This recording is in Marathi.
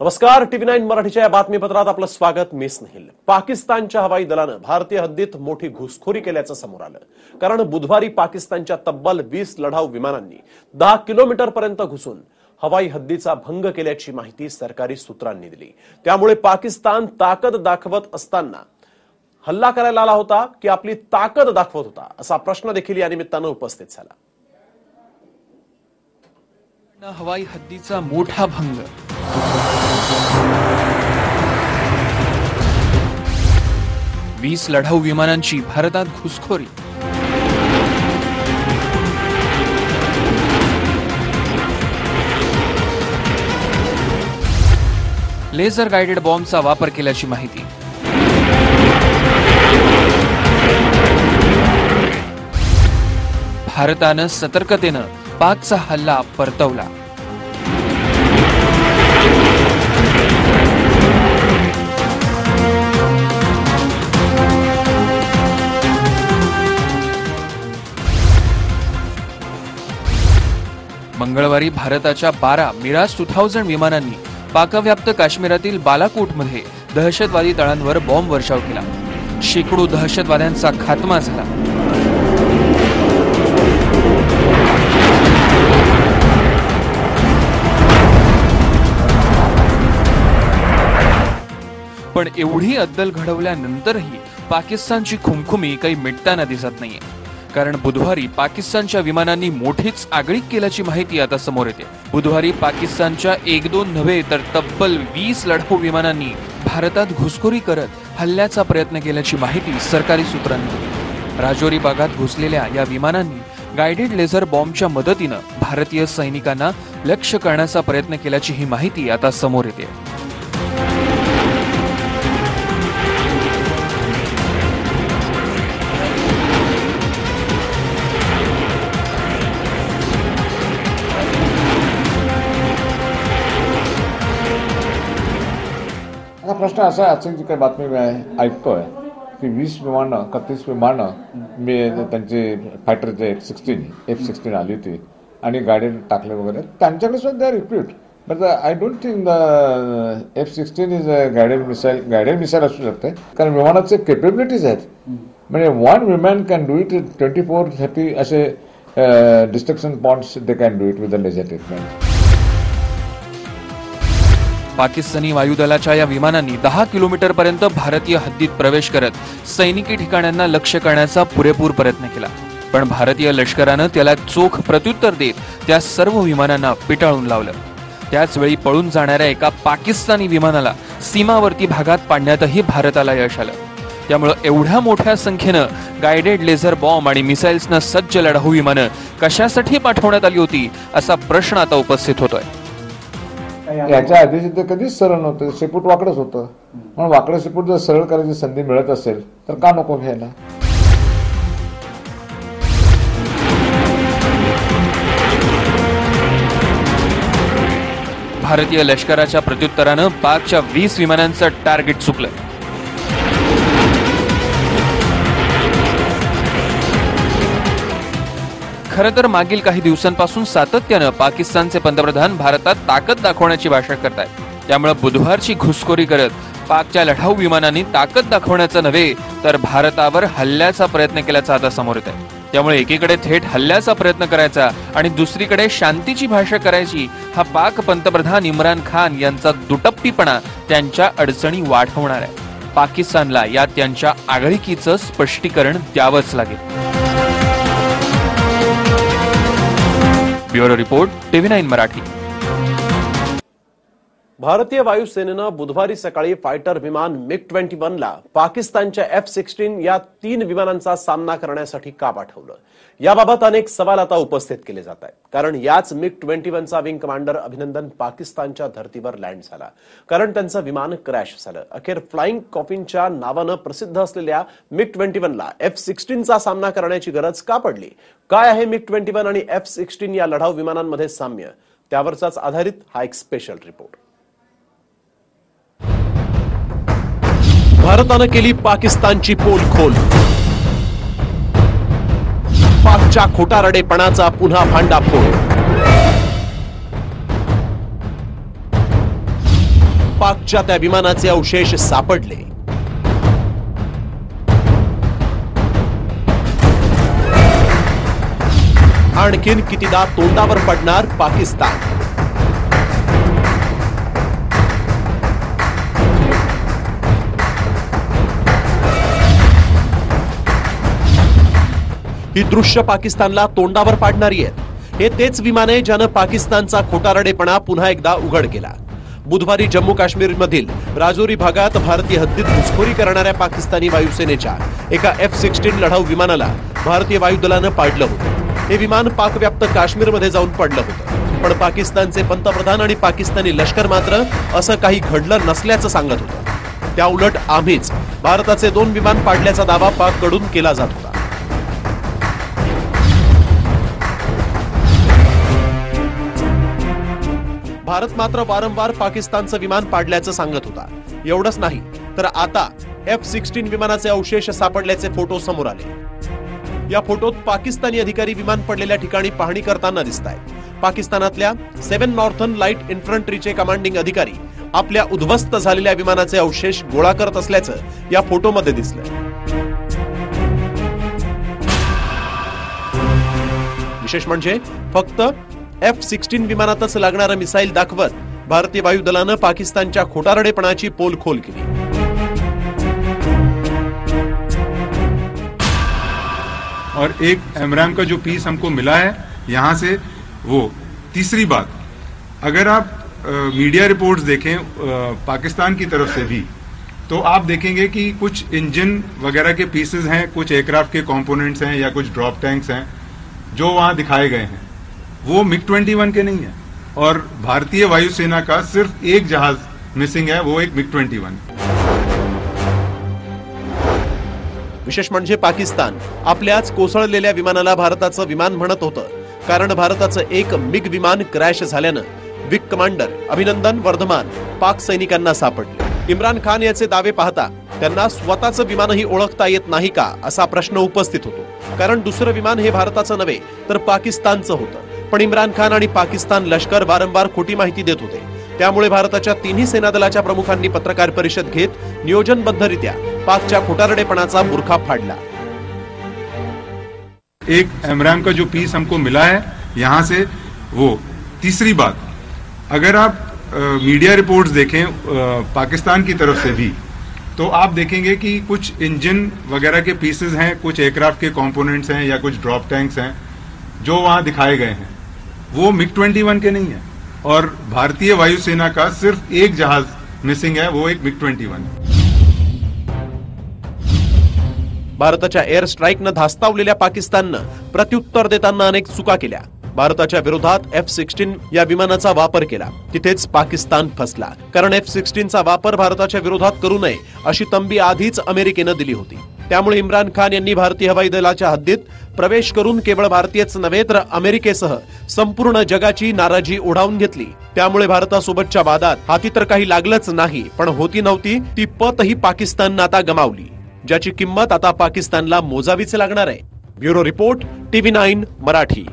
नमस्कार टीव्ही नाईन मराठीच्या या बातमीपत्रात आपलं स्वागत. मी स्नेहिल. पाकिस्तानच्या हवाई दलानं भारतीय हद्दीत मोठी घुसखोरी केल्याचं समोर आलं. कारण बुधवारी पाकिस्तानच्या तब्बल वीस लढाऊ विमानांनी दहा किलोमीटर पर्यंत घुसून हवाई हद्दीचा भंग केल्याची माहिती सरकारी सूत्रांनी दिली. त्यामुळे पाकिस्तान ताकद दाखवत असताना हल्ला करायला आला होता की आपली ताकद दाखवत होता असा प्रश्न देखील या निमित्तानं उपस्थित झाला. हवाई हद्दीचा मोठा भंग. वीस लढाऊ विमानांची भारतात घुसखोरी. लेझर गाइडेड बॉम्बचा वापर केल्याची माहिती. भारतानं सतर्कतेनं पाकचा हल्ला परतवला. मंगळवारी भारताच्या बारा मिराज टू थाउजंड विमानांनी पाकव्याप्त काश्मीरातील बालाकोटमध्ये दहशतवादी तळांवर बॉम्ब वर्षाव केला. शेकडो दहशतवाद्यांचा खात्मा झाला. पण एवढी अद्दल घडवल्यानंतरही पाकिस्तानची खुमखुमी काही मिटताना दिसत नाहीये. कारण बुधवारी पाकिस्तानच्या विमानांनी मोठीच आगळीक केल्याची माहिती आता समोर येते. बुधवारी पाकिस्तानच्या एक दोन नव्हे तर तब्बल वीस लढाऊ विमानांनी भारतात घुसखोरी करत हल्ल्याचा प्रयत्न केल्याची माहिती सरकारी सूत्रांनी दिली. राजौरी भागात घुसलेल्या या विमानांनी गायडेड लेझर बॉम्बच्या मदतीनं भारतीय सैनिकांना लक्ष्य करण्याचा प्रयत्न केल्याची ही माहिती आता समोर येते. प्रश्न असा आहे आजची जी काही बातमी मी आहे- ऐकतोय की वीस विमानं एकतीस विमानं मी त्यांचे फायटर जे एफ सिक्स्टीन एफ सिक्स्टीन आली होती आणि गाडी टाकले वगैरे. त्यांच्याकडे सुद्धा repute but I don't think the F sixteen is a guided missile guided missile असू शकते. कारण विमानाचे केपेबिलिटीज आहेत. म्हणजे one विमॅन can do it twenty four thirty असे destruction points they can do it with the laser treatment Pakistani वायुदलाच्या या विमानांनी दहा किलोमीटर पर्यंत भारतीय हद्दीत प्रवेश करत सैनिकी ठिकाणांना लक्ष्य करण्याचा पुरेपूर प्रयत्न केला. पण भारतीय लष्करानं त्याला चोख प्रत्युत्तर देत त्या सर्व विमानांना पिटाळून लावलं. त्याचवेळी पळून जाणाऱ्या एका पाकिस्तानी विमानाला सीमावर्ती भागात पाडण्यातही भारताला यश आलं. त्यामुळं एवढ्या मोठ्या संख्येनं गायडेड लेझर बॉम्ब आणि मिसाईल्सनं सज्ज लढाऊ विमानं कशासाठी पाठवण्यात आली होती असा प्रश्न आता उपस्थित होतोय. याच्या आधी. ते कधीच सरळ नव्हतं. शेपूट वाकडच होतं. म्हणून वाकडं शेपूट जर सरळ करायची संधी मिळत असेल तर का नको घ्यायला भारतीय लष्कराच्या प्रत्युत्तरानं पाकच्या वीस विमानांचं टार्गेट चुकलं. खरं तर मागील काही दिवसांपासून सातत्यानं पाकिस्तानचे पंतप्रधान भारतात ताकद दाखवण्याची भाषा करत आहेत त्यामुळे बुधवारची घुसखोरी करत पाकच्या लढाऊ विमानांनी ताकद दाखवण्याचं नव्हे तर भारतावर हल्ल्याचा प्रयत्न केल्याचा आता समोर येत आहे त्यामुळे एकीकडे थेट हल्ल्याचा प्रयत्न करायचा आणि दुसरीकडे शांतीची भाषा करायची हा पाक पंतप्रधान इम्रान खान यांचा दुटप्पीपणा त्यांच्या अडचणी वाढवणार आहे. पाकिस्तानला या त्यांच्या आगळिकीचं स्पष्टीकरण द्यावंच लागेल. Bureau report TV nine Marathi. भारतीय वायुसेनेनं बुधवारी सकाळी फायटर विमान मिग ट्वेंटी ला पाकिस्तानच्या एफ सिक्स्टीन या तीन विमानांचा सामना करण्यासाठी का पाठवलं? याबाबत अनेक सवाल आता उपस्थित केले जात आहेत. कारण याच मिग ट्वेंटी वनचा विंग कमांडर अभिनंदन पाकिस्तानच्या धर्तीवर लँड झाला. कारण त्यांचं विमान क्रॅश झालं. अखेर फ्लाइंग कॉफिनच्या नावानं प्रसिद्ध असलेल्या मिग ट्वेंटी वनला एफ सिक्स्टीनचा सामना करण्याची गरज का पडली? काय आहे मिग ट्वेंटी वन आणि एफ सिक्स्टीन या लढाऊ विमानांमध्ये साम्य? त्यावरचाच आधारित हा एक स्पेशल रिपोर्ट भारतानं केली पाकिस्तानची पोल खोल पाकच्या खोटारडेपणाचा पुन्हा भांडाफोड. पाकच्या त्या विमानाचे अवशेष सापडले. आणखीन कितीदा तोंडावर पडणार पाकिस्तान. ही दृश्य पाकिस्तानला तोंडावर पाडणारी आहेत हे तेच विमाने ज्यानं पाकिस्तानचा खोटारडेपणा पुन्हा एकदा उघड केला. बुधवारी जम्मू काश्मीर मधील राजौरी भागात भारतीय हद्दीत घुसखोरी करणाऱ्या पाकिस्तानी वायुसेनेच्या एका एफ सिक्स्टीन लढाऊ विमानाला भारतीय वायुदलानं पाडलं होतं. हे विमान पाकव्याप्त काश्मीरमध्ये जाऊन पडलं होतं. पण पाकिस्तानचे पंतप्रधान आणि पाकिस्तानी लष्कर मात्र असं काही घडलं नसल्याचं सांगत होतं. त्याउलट आम्हीच भारताचे दोन विमान पाडल्याचा दावा पाककडून केला जात होता. भारत मात्र वारंवार पाकिस्तानचं विमान पाडल्याचं सांगत होता. एवढंच नाही तर आता एफ सिक्स्टीन विमानाचे अवशेष सापडल्याचे फोटो समोर आले. या फोटोत पाकिस्तानी अधिकारी विमान पडलेल्या ठिकाणी पाहणी करताना दिसत आहेत पाकिस्तानातल्या सेव्हन नॉर्थन लाइट इन्फंट्रीचे कमांडिंग अधिकारी आपल्या उद्ध्वस्त झालेल्या विमानाचे अवशेष गोळा करत असल्याचं या फोटोमध्ये दिसलं विशेष म्हणजे फक्त एफ़ सिक्स्टीन विमानातच लागणारं मिसाईल दाखवत भारतीय वायुदलानं पाकिस्तानच्या खोटारडेपणाची पोलखोल केली. और एक एमराम का जो पीस हमको मिला है यहाँ से वो तीसरी बात अगर आप मीडिया रिपोर्ट्स देखें अ, पाकिस्तान की तरफ़ से भी तो आप देखेंगे कि कुछ इंजन वगैरह के पीसेस हैं कुछ एयरक्राफ्ट के कंपोनेंट्स हैं या कुछ ड्रॉप टैंक्स हैं जो वहाँ दिखाए गए हैं। वो मिग ट्वेंटी वन के नहीं है। और भारतीय वायुसेना का सिर्फ़ एक जहाज़ मिसिंग है, वो एक मिग ट्वेंटी वन। विशेष म्हणजे पाकिस्तान। आपल्याच कोसळलेल्या विमानाला भारताचं विमान म्हणत होतं. कारण भारताचं एक मिग विमान क्रॅश झाल्यानं विग कमांडर अभिनंदन वर्धमान पाक सैनिकांना सापडले. इम्रान खान याचे दावे पाहता त्यांना स्वतःचं विमानही ओळखता येत नाही का असा प्रश्न उपस्थित होतो. कारण दुसरं विमान हे भारताचं नव्हे, तर पाकिस्तानचं होतं. पण इम्रान खान आणि पाकिस्तान लष्कर वारंवार खोटी माहिती देत होते. त्यामुळे भारताच्या तिन्ही सेना दलाच्या प्रमुखांनी पत्रकार परिषद घेत नियोजनबद्धरित्या पाकच्या खोटारडेपणाचा बुरखा फाडला. एक एमराम का जो पीस हमको मिला है यहाँ से वो तीसरी बात अगर आप अ, मीडिया रिपोर्ट्स देखें अ, पाकिस्तान की तरफ़ से भी तो आप देखेंगे कि कुछ इंजन वगैरह के पीसेस हैं कुछ एयरक्राफ्ट के कंपोनेंट्स हैं या कुछ ड्रॉप टैंक्स हैं जो वहाँ दिखाए गए हैं। वो मिग ट्वेंटी वन के नहीं है। और भारतीय वायुसेना का सिर्फ एक जहाज मिसिंग है वो एक मिग ट्वेंटी वन भारताच्या एअर स्ट्राईकनं धास्तावलेल्या पाकिस्ताननं प्रत्युत्तर देताना अनेक चुका केल्या. भारताच्या विरोधात एफ सिक्स्टीन या विमानाचा वापर केला. तिथेच पाकिस्तान फसला. कारण एफ सिक्स्टीनचा वापर भारताच्या विरोधात करू नये अशी तंबी आधीच अमेरिकेनं दिली होती. त्यामुळे इम्रान खान यांनी भारतीय हवाई दलाच्या हद्दीत प्रवेश करून केवळ भारतीयच नव्हे तर अमेरिकेसह संपूर्ण जगाची नाराजी ओढावून घेतली. त्यामुळे भारतासोबतच्या वादात हाती तर काही लागलंच नाही पण होती नव्हती ती पतही पाकिस्ताननं आता गमावली. ज्याची किंमत आता पाकिस्तानला मोजावीच लागणार आहे. Bureau report TV nine Marathi.